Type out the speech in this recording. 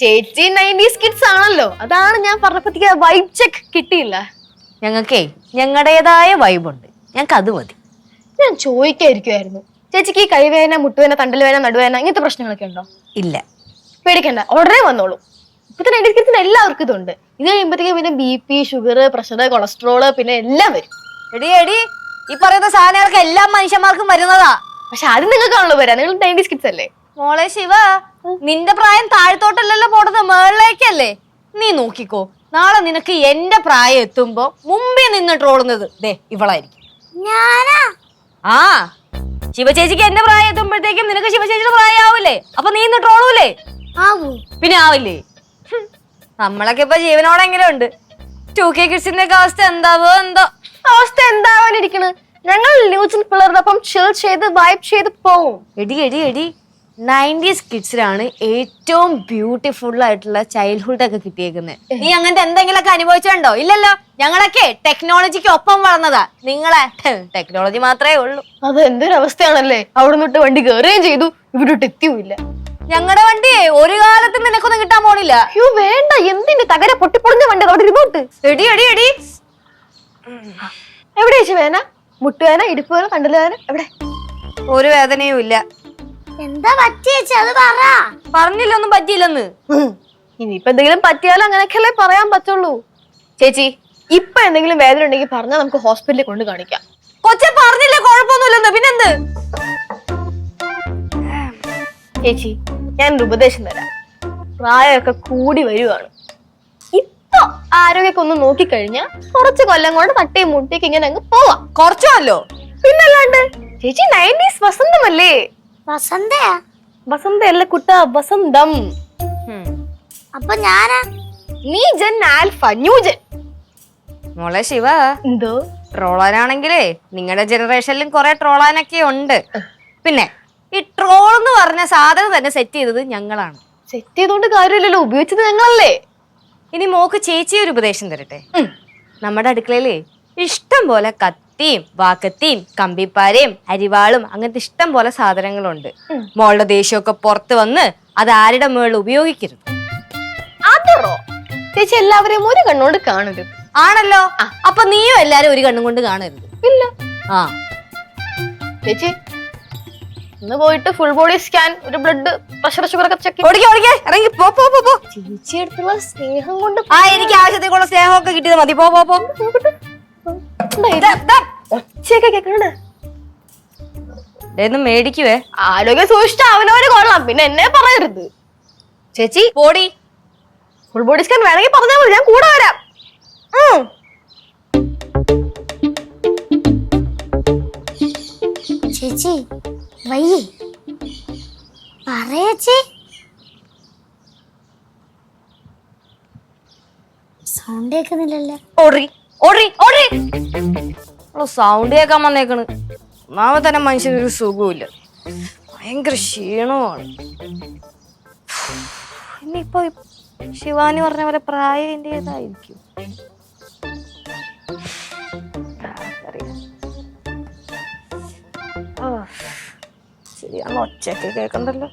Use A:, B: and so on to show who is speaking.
A: ചേച്ചി nineties kids ആണല്ലോ. അതാണ് ഞാൻ പറഞ്ഞപ്പോഴത്തേക്ക് വൈബ് ചെക്ക് കിട്ടിയില്ല.
B: ഞങ്ങൾക്കേ ഞങ്ങളുടേതായ വൈബുണ്ട് ഞങ്ങൾക്ക് അത് മതി.
A: ഞാൻ ചോദിക്കായിരിക്കുമായിരുന്നു ചേച്ചിക്ക് ഈ കൈവേദന തണ്ടൽ വേന നടുവേദന ഇങ്ങനത്തെ പ്രശ്നങ്ങളൊക്കെ ഉണ്ടോ?
B: ഇല്ല.
A: പേടിക്കണ്ട. ഉടനെ വന്നോളൂ. ഇപ്പത്തെ നയന്റീസ് കിഡ്സിന് എല്ലാവർക്കും ഇതുണ്ട്. ഇത് കഴിയുമ്പോഴത്തേക്കും പിന്നെ B P sugar pressure cholesterol പിന്നെ എല്ലാം വരും.
B: എടി എടി ഈ പറയുന്ന സാധനങ്ങളൊക്കെ എല്ലാ മനുഷ്യന്മാർക്കും വരുന്നതാ.
A: പക്ഷെ അത് നിങ്ങൾക്കാണല്ലോ വരാം. നിങ്ങൾ നയന്റീസ് കിഡ്സ് അല്ലേ?
B: മോളെ ശിവ നിന്റെ പ്രായം താഴ്ത്തോട്ടല്ലല്ലോ പോണത് മേളിലേക്കല്ലേ? നീ നോക്കിക്കോ. നാളെ നിനക്ക് എന്റെ പ്രായം എത്തുമ്പോ മുമ്പേ നിന്ന് ട്രോളുന്നത് ദേ ഇവളായിരിക്കും.
C: ഞാനാ?
B: ആ. ശിവചേച്ചിക്ക് എന്റെ പ്രായം എത്തുമ്പോഴത്തേക്കും നിനക്ക് ശിവചേച്ചിയുടെ പ്രായം ആവൂലേ? അപ്പൊ നീ ഇന്ന് ട്രോളൂലേ?
C: ആവൂ.
B: പിന്നെ ആവില്ലേ? നമ്മളൊക്കെ ഇപ്പൊ ജീവനോടെ എങ്ങനെ ഉണ്ട് ടു കെ കിഡ്സിന്റെ ഒക്കെ അവസ്ഥ എന്താവോ എന്തോ.
A: അവസ്ഥ എന്താവാനിരിക്കണ്? ഞങ്ങൾ ന്യൂസിൽ പിള്ളേരോടൊപ്പം ചിൽ ചെയ്ത് വൈബ് ചെയ്ത് പോവും.
B: എടി എടി എടി. നയന്റീസ് കിഡ്സിലാണ് ഏറ്റവും ബ്യൂട്ടിഫുൾ ആയിട്ടുള്ള ചൈൽഡ്ഹുഡ് ഒക്കെ കിട്ടിയേക്കുന്നത് നീ അങ്ങനത്തെ എന്തെങ്കിലുമൊക്കെ അനുഭവിച്ചിട്ടുണ്ടോ? ഇല്ലല്ലോ. ഞങ്ങളൊക്കെ ടെക്നോളജിക്ക് ഒപ്പം വളർന്നതാ. നിങ്ങളെ ടെക്നോളജി മാത്രമേ ഉള്ളൂ.
A: അത് എന്തൊരു അവസ്ഥയാണല്ലേ അവിടെ നിന്നിട്ട് വണ്ടി കയറുകയും ചെയ്തു. ഇവിടോട്ട് എത്തിയുമില്ല.
B: ഞങ്ങളുടെ വണ്ടി ഒരു കാലത്തും നിനക്കൊന്നും കിട്ടാൻ പോണില്ല.
A: അയ്യോ വേണ്ട. എന്തിന്റെ തകര പൊട്ടിപ്പൊളിഞ്ഞ വണ്ടി അവിടെ ഇരുന്നോട്ട്
B: എടി എടി എടി.
A: എവിടെ ചേച്ചി വേന? മുട്ടുവേന ഇടുപ്പ് വേന കണ്ടൽ വേന? എവിടെ?
B: ഒരു വേദനയും ഇല്ല.
C: എന്താ പറ്റിയേച്ചി അത് പറ.
B: പറഞ്ഞില്ലൊന്നും പറ്റിയില്ലെന്ന്.
A: ഉം. ഇനിയിപ്പൊ എന്തെങ്കിലും പറ്റിയാലും അങ്ങനെയൊക്കെയല്ലേ പറയാൻ പറ്റുള്ളൂ. ചേച്ചി ഇപ്പൊ എന്തെങ്കിലും വേദന ഉണ്ടെങ്കിൽ പറഞ്ഞാൽ നമുക്ക് ഹോസ്പിറ്റലിൽ കൊണ്ട് കാണിക്കാം.
B: കൊച്ചെ പറഞ്ഞില്ല കുഴപ്പമൊന്നുമില്ലെന്ന്. പിന്നെന്ത്?
A: ചേച്ചി ഞാൻ ഒരു ഉപദേശം തരാം. പ്രായമൊക്കെ കൂടി വരുവാണ്. ഇപ്പൊ ആരോഗ്യമൊക്കെ ഒന്ന് നോക്കിക്കഴിഞ്ഞാൽ കുറച്ച് കൊല്ലം കൊണ്ട് തട്ടിയും മുട്ടിയൊക്കെ ഇങ്ങനെ അങ്ങ് പോവാം.
B: കുറച്ചുമല്ലോ
A: പിന്നല്ലാണ്ട്? ചേച്ചി നയന്റീസ് വസന്തമല്ലേ? വസന്തയല്ല കുട്ട വസന്തം.
C: അപ്പൊ ഞാനാ?
A: നീ ജൻ ആൽഫ
B: മോളെ ശിവ
A: എന്തോ?
B: ട്രോളാനാണെങ്കിലേ നിങ്ങളുടെ ജനറേഷനിലും കുറെ ട്രോളാനൊക്കെ ഉണ്ട്. പിന്നെ ഈ ട്രോൾ എന്ന് പറഞ്ഞ സാധനം തന്നെ സെറ്റ് ചെയ്തത് ഞങ്ങളാണ്.
A: സെറ്റ് ചെയ്തോണ്ട് കാര്യമില്ലല്ലോ ഉപയോഗിച്ചത് ഞങ്ങളല്ലേ.
B: ഇനി മോക്ക് ചേച്ചി ഒരു ഉപദേശം തരട്ടെ. നമ്മുടെ അടുക്കളയിലെ ഇഷ്ടം പോലെ കത്തിയും വാക്കത്തിയും കമ്പിപ്പാരയും അരിവാളും അങ്ങനത്തെ ഇഷ്ടം പോലെ സാധനങ്ങളുണ്ട്. മോളുടെ ദേഷ്യമൊക്കെ പുറത്ത് വന്ന് അത് ആരുടെ മുകളിൽ ഉപയോഗിക്കരുത്.
A: അതറോ ചേച്ചി എല്ലാവരെയും ഒരു കണ്ണുകൊണ്ട് കാണരുത്.
B: ആണല്ലോ? അപ്പൊ നീയും എല്ലാരും ഒരു കണ്ണും കൊണ്ട് കാണരുത്.
A: ഇല്ല.
B: ആ.
A: ചേച്ചി ഇന്ന് പോയിട്ട് ഫുൾ ബോഡി സ്കാൻ ഒരു ബ്ലഡ് പ്രഷർ ഷുഗർ ഒക്കെ ചെക്ക്
B: ഓടിക്കേ ഓടിക്കേ. ഇറങ്ങി പോ പോ പോ പോ.
A: ചേച്ചി അടുത്തുള്ള സ്നേഹം കൊണ്ട്
B: ആ എനിക്ക് ആവശ്യത്തേക്കുള്ള സ്നേഹമൊക്കെ കിട്ടിയത് മതി. പോ പോ പോ.
A: ഒച്ചയൊക്കെ കേൾക്കണേ
B: ഇതൊന്നും മേടിക്കുവേ.
A: ആരോഗ്യം സൂക്ഷിച്ച അവനവന് കൊള്ളാം. പിന്നെ എന്നെ പറയരുത്. ചേച്ചി
B: പോടി.
A: ഫുൾ ബോഡി സ്കാൻ വേണമെങ്കിൽ പറഞ്ഞാൽ മതി. ഞാൻ കൂടെ വരാം.
C: ചേച്ചി വയ്യേ. പറയച്ചി സൗണ്ട് കേൾക്കുന്നില്ലല്ലോ.
B: ഓടി സൗണ്ട് കേൾക്കാൻ വന്നേക്കണ്. ഒന്നാമത് തന്നെ മനുഷ്യനൊരു സുഖമില്ല ഭയങ്കര ക്ഷീണമാണ് ഇനിയിപ്പോ ശിവാനി പറഞ്ഞ പോലെ പ്രായം. ആ, ശരിയാണ് ഒച്ചയൊക്കെ കേൾക്കണ്ടല്ലോ.